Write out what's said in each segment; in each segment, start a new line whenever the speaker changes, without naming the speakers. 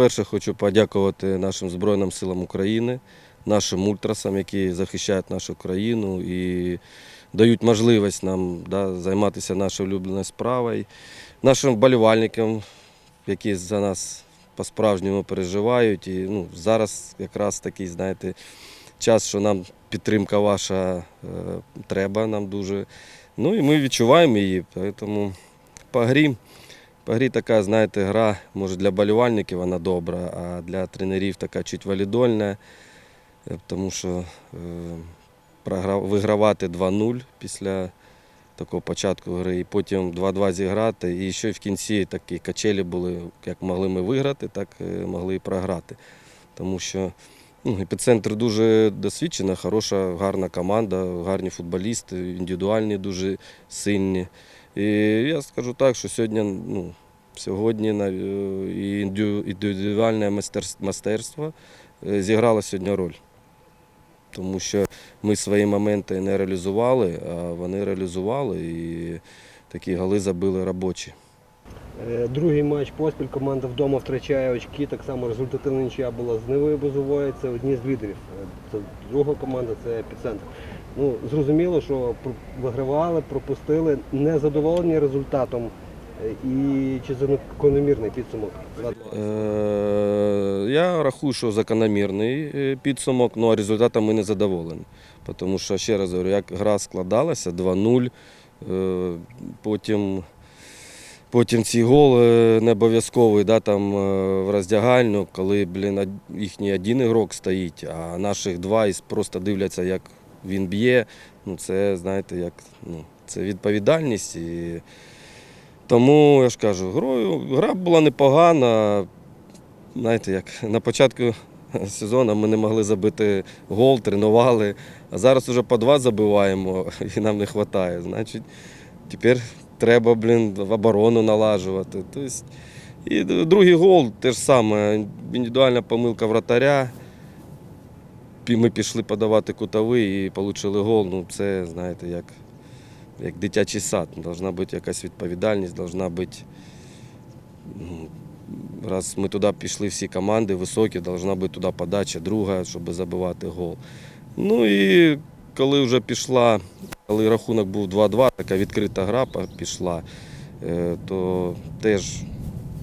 по-перше, хочу подякувати нашим Збройним силам України, нашим ультрасам, які захищають нашу країну і дають можливість нам да, займатися нашою улюбленою справою, нашим вболівальникам, які за нас по-справжньому переживають. І ну, зараз якраз такий, знаєте, час, що нам підтримка ваша е, треба нам дуже. Ну і ми відчуваємо її. Тому по грі, по грі така, знаєте, гра, може для болівальників вона добра, а для тренерів така чуть валідольна, е, тому що е, вигравати 2-0 після такого початку гри, і потім 2-2 зіграти. І ще в кінці такі качелі були, як могли ми виграти, так е, могли і програти. Тому що ну, епіцентр дуже досвідчена, хороша, гарна команда, гарні футболісти, індивідуальні дуже сильні. І я скажу так, що сьогодні, ну, сьогодні е, індивідуальне мастерство е, зіграло сьогодні роль. Тому що ми свої моменти не реалізували, а вони реалізували і такі голи забили робочі.
Е, Другий матч поспіль команда вдома втрачає очки. Так само результативна нічия була з Нивою Бузовою. Це одні з лідерів. Е, Це друга команда це епіцентр. Ну, зрозуміло, що вигравали, пропустили, не задоволені результатом. Е, І чи закономірний підсумок?
Я рахую, що закономірний підсумок, ну а результатом ми не задоволені. Тому що, ще раз говорю, як гра складалася 2-0, е, потім, потім цей гол не обов'язковий да, там, е, в роздягальню, коли блін, їхній один ігрок стоїть, а наших два і просто дивляться, як він б'є. Ну, це, знаєте, як, ну, це відповідальність. І... Тому я ж кажу, грою, гра була непогана. Знаєте, як на початку сезону ми не могли забити гол, тренували, а зараз вже по два забиваємо і нам не вистачає. Значить, тепер треба, блін, оборону налажувати. Тобто, і другий гол теж саме, індивідуальна помилка вратаря. Ми пішли подавати кутовий і отримали гол. Ну, це, знаєте, як, як дитячий сад. Должна бути якась відповідальність, должна бути. Раз ми туди пішли всі команди високі, должна бути туди подача друга, щоб забивати гол. Ну і коли вже пішла, коли рахунок був 2-2, така відкрита гра пішла, е, то теж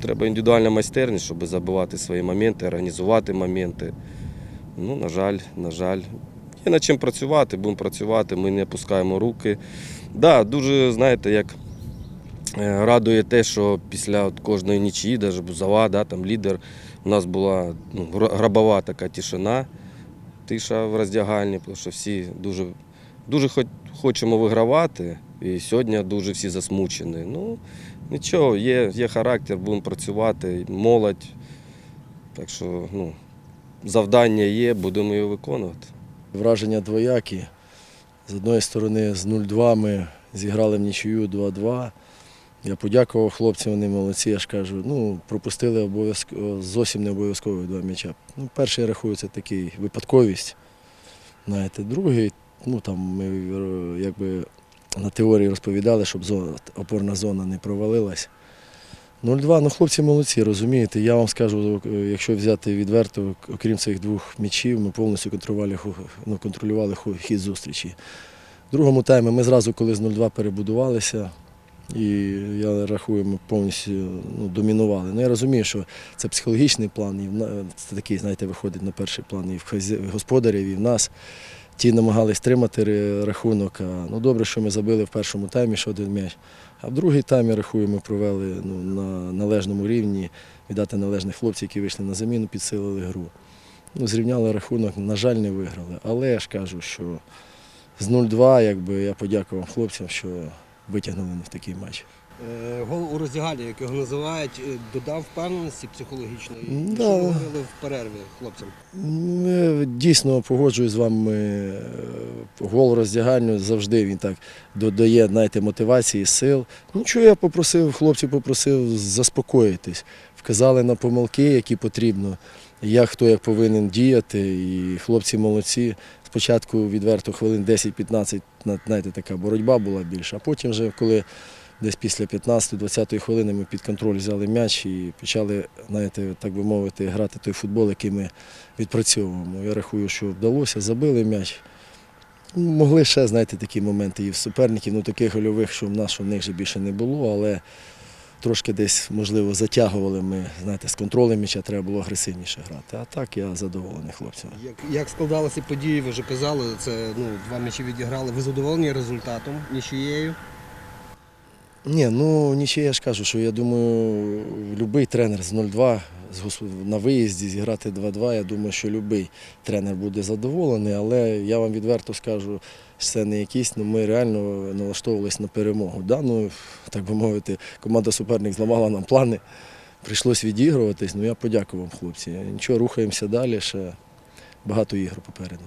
треба індивідуальна майстерність, щоб забивати свої моменти, організувати моменти. Ну, на жаль, на жаль. Є над чим працювати, будемо працювати, ми не опускаємо руки. Да, дуже, знаєте, як е, радує те, що після от кожної нічії, навіть Бузова, да, там лідер, у нас була ну, грабова така тишина, тиша в роздягальні, тому що всі дуже, дуже хоч, хочемо вигравати. І сьогодні дуже всі засмучені. Ну, нічого, є, є характер, будемо працювати, молодь. Так що ну, завдання є, будемо його виконувати.
Враження двоякі. З одної сторони, з 0-2 ми зіграли в нічию 2-2. Я подякував хлопцям, вони молодці, я ж кажу, ну, пропустили обов'язково, зовсім не обов'язково два м'яча. Ну, перший я рахую, це такий випадковість. Знаєте, другий, ну там ми е, якби на теорії розповідали, щоб зона, опорна зона не провалилась. 0-2, ну хлопці молодці, розумієте. Я вам скажу, е, якщо взяти відверто, окрім цих двох м'ячів, ми повністю контролювали, ну, контролювали хід зустрічі. В другому таймі ми зразу, коли з 0-2 перебудувалися, і я рахую, ми повністю ну, домінували. Ну, я розумію, що це психологічний план, і в це такий, знаєте, виходить на перший план і в господарів, і в нас. Ті намагались тримати рахунок. Ну, добре, що ми забили в першому таймі ще один м'яч. А в другий тайм, я рахую, ми провели ну, на належному рівні, віддати належних хлопців, які вийшли на заміну, підсилили гру. Ну, зрівняли рахунок, на жаль, не виграли. Але я ж кажу, що з 0-2 якби, я подякував хлопцям, що витягнули в такий матч.
Е, Гол у роздягалі, як його називають, е, додав впевненості психологічної.
М,
Що ви говорили в перерві хлопцям?
Дійсно погоджуюсь з вами. е, Гол роздягальню завжди він так додає знаєте, мотивації, сил. Ну, що я попросив, хлопців попросив заспокоїтись. Вказали на помилки, які потрібно, як хто як повинен діяти. І хлопці молодці. Спочатку відверто хвилин 10-15, знаєте, така боротьба була більша, а потім вже коли десь після 15-20 хвилини ми під контроль взяли м'яч і почали, знаєте, так би мовити, грати той футбол, який ми відпрацьовуємо. Я рахую, що вдалося, забили м'яч. Ну, Могли ще, знаєте, такі моменти і в суперників, ну таких гольових, що в нас, що в них вже більше не було, але трошки десь, можливо, затягували ми, знаєте, з контролем м'яча треба було агресивніше грати. А так я задоволений хлопцями.
Як, як складалися події, ви вже казали, це ну, два м'ячі відіграли. Ви задоволені результатом, нічією?
Ні, ну нічого я ж кажу, що я думаю, будь-який тренер з 0-2 на виїзді зіграти 2-2, я думаю, що будь-який тренер буде задоволений, але я вам відверто скажу, що це не якісь, ну ми реально налаштовувалися на перемогу. Да? Ну, так би мовити, команда суперник зламала нам плани, прийшлось відігруватись. Ну я подякував хлопці. Нічого, рухаємося далі, ще багато ігор попереду.